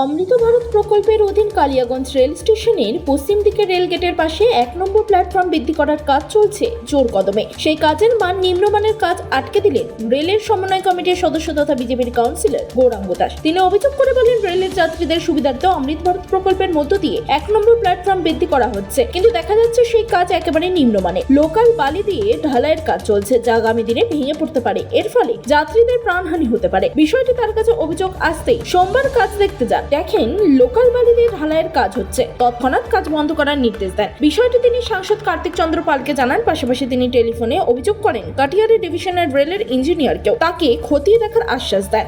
অমৃত ভারত প্রকল্পের অধীন কালিয়াগঞ্জ রেল স্টেশনের পশ্চিম দিকের রেল গেটের পাশে এক নম্বর প্ল্যাটফর্ম বৃদ্ধি করার কাজ চলছে জোর কদমে। সেই কাজের মান নিম্নমানের কাজ আটকে দিলেন রেলের সমন্বয় কমিটির সদস্য তথা বিজেপির কাউন্সিলর গৌরাঙ্গ দাস। তিনি অভিযোগ করে বলেন, রেলের যাত্রীদের সুবিধার্থে অমৃত ভারত প্রকল্পের মধ্য দিয়ে এক নম্বর প্ল্যাটফর্ম বৃদ্ধি করা হচ্ছে। কিন্তু দেখা যাচ্ছে সেই কাজ একেবারে নিম্নমানের লোকাল বালি দিয়ে ঢালাইয়ের কাজ চলছে যা আগামী দিনে ভেঙে পড়তে পারে। এর ফলে যাত্রীদের প্রাণহানি হতে পারে। বিষয়টি তার কাছে অভিযোগ আসতেই সোমবার কাজ দেখতে যান। দেখেন লোকাল বালি দিয়ে ঢালাইয়ের কাজ হচ্ছে। তৎক্ষণাৎ কাজ বন্ধ করার নির্দেশ দেন। বিষয়টি তিনি সাংসদ কার্তিক চন্দ্র পালকে জানান। পাশাপাশি তিনি টেলিফোনে অভিযোগ করেন কাটিয়ারি ডিভিশনের রেলের ইঞ্জিনিয়ারকেও তাকে খতিয়ে দেখার আশ্বাস দেন।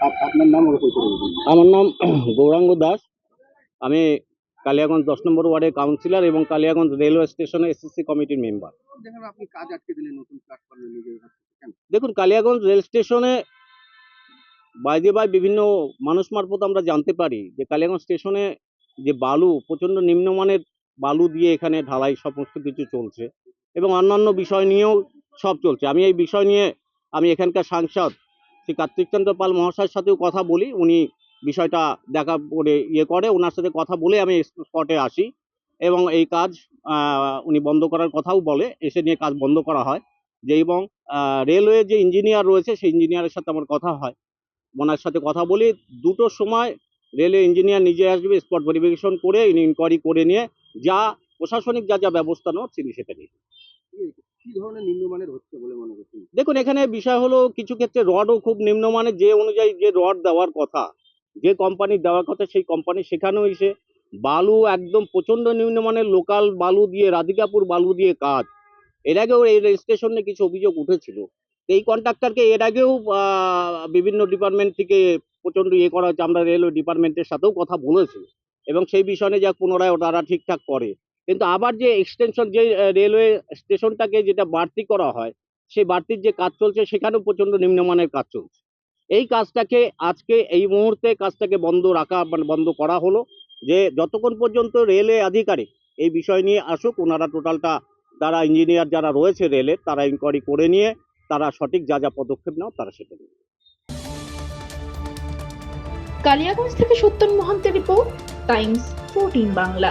আপ- আপনার নাম আমার নাম গৌরাঙ্গ দাস। আমি কালিয়াগঞ্জ দশ নম্বর ওয়ার্ডের কাউন্সিলর এবং কালিয়াগঞ্জ রেলওয়ে স্টেশনে এসএসসি কমিটির মেম্বার। আপনি কাজ আটকে নতুন প্ল্যাটফর্মে নিজের হাত থেকে। কেন? দেখুন কালিয়াগঞ্জ রেল স্টেশনে বাইরে বাই বিভিন্ন মানুষ মারফত আমরা জানতে পারি যে কালিয়াগঞ্জ স্টেশনে যে বালু, প্রচণ্ড নিম্নমানের বালু দিয়ে এখানে ঢালাই সমস্ত কিছু চলছে এবং অন্যান্য বিষয় নিয়েও সব চলছে। আমি এই বিষয় নিয়ে আমি এখানকার সাংসদ শ্রী কার্তিকচন্দ্র পাল মহাশয়ের সাথেও কথা বলি। উনি বিষয়টা দেখা করে ইয়ে করে, ওনার সাথে কথা বলে আমি স্পটে আসি এবং এই কাজ উনি বন্ধ করার কথাও বলে। এসে নিয়ে কাজ বন্ধ করা হয়। যে এবং রেলওয়ে যে ইঞ্জিনিয়ার রয়েছে, সেই ইঞ্জিনিয়ারের সাথে আমার কথা হয়। ওনার সাথে কথা বলি দুটোর সময় রেলওয়ে ইঞ্জিনিয়ার নিজে আসবে স্পট ভেরিফিকেশন করে ইনি ইনকোয়ারি করে নিয়ে যা প্রশাসনিক যা যা ব্যবস্থা নেওয়া তিনি সেটা নিয়ে কি- কি ধরনের নিম্নমানের হচ্ছে বলে মনে করছেন? দেখুন এখানে বিষয় হলো কিছু ক্ষেত্রে রডও খুব নিম্নমানের যে অনুযায়ী যে রড দেওয়ার কথা যে কোম্পানির দেওয়ার কথা সেই কোম্পানি সেখানেও এসে বালু একদম প্রচণ্ড নিম্নমানের লোকাল বালু দিয়ে রাধিকাপুর বালু দিয়ে কাজ। এর আগেও এই রেল স্টেশনে কিছু অভিযোগ উঠেছিল। এই কন্ট্রাক্টরকে এর আগেও বিভিন্ন ডিপার্টমেন্ট থেকে প্রচণ্ড ইয়ে করা হচ্ছে। আমরা রেলওয়ে ডিপার্টমেন্টের সাথেও কথা বলেছি এবং সেই বিষয়ে যা পুনরায় তারা ঠিকঠাক করে। কিন্তু আবার যে এক্সটেনশন যে রেলওয়ে স্টেশনটাকে যেটা বাড়তি করা হয়, সেই বাড়তির যে কাজ চলছে, সেখানেও প্রচণ্ড নিম্নমানের কাজ চলছে। এই কাজটাকে আজকে, এই মুহূর্তে কাজটাকে বন্ধ রাখা মানে বন্ধ করা হলো যে, যতক্ষণ পর্যন্ত রেলওয়ে আধিকারিক এই বিষয় নিয়ে আসুক, ওনারা টোটালটা তারা ইঞ্জিনিয়ার যারা রয়েছে রেলের তারা ইনকোয়ারি করে নিয়ে তারা সঠিক যা যা পদক্ষেপ নাও, তারা সেটা নেবে। কালিয়াগঞ্জ থেকে সত্যন মহান্তের রিপোর্ট, টাইমস, ফোরটিন বাংলা।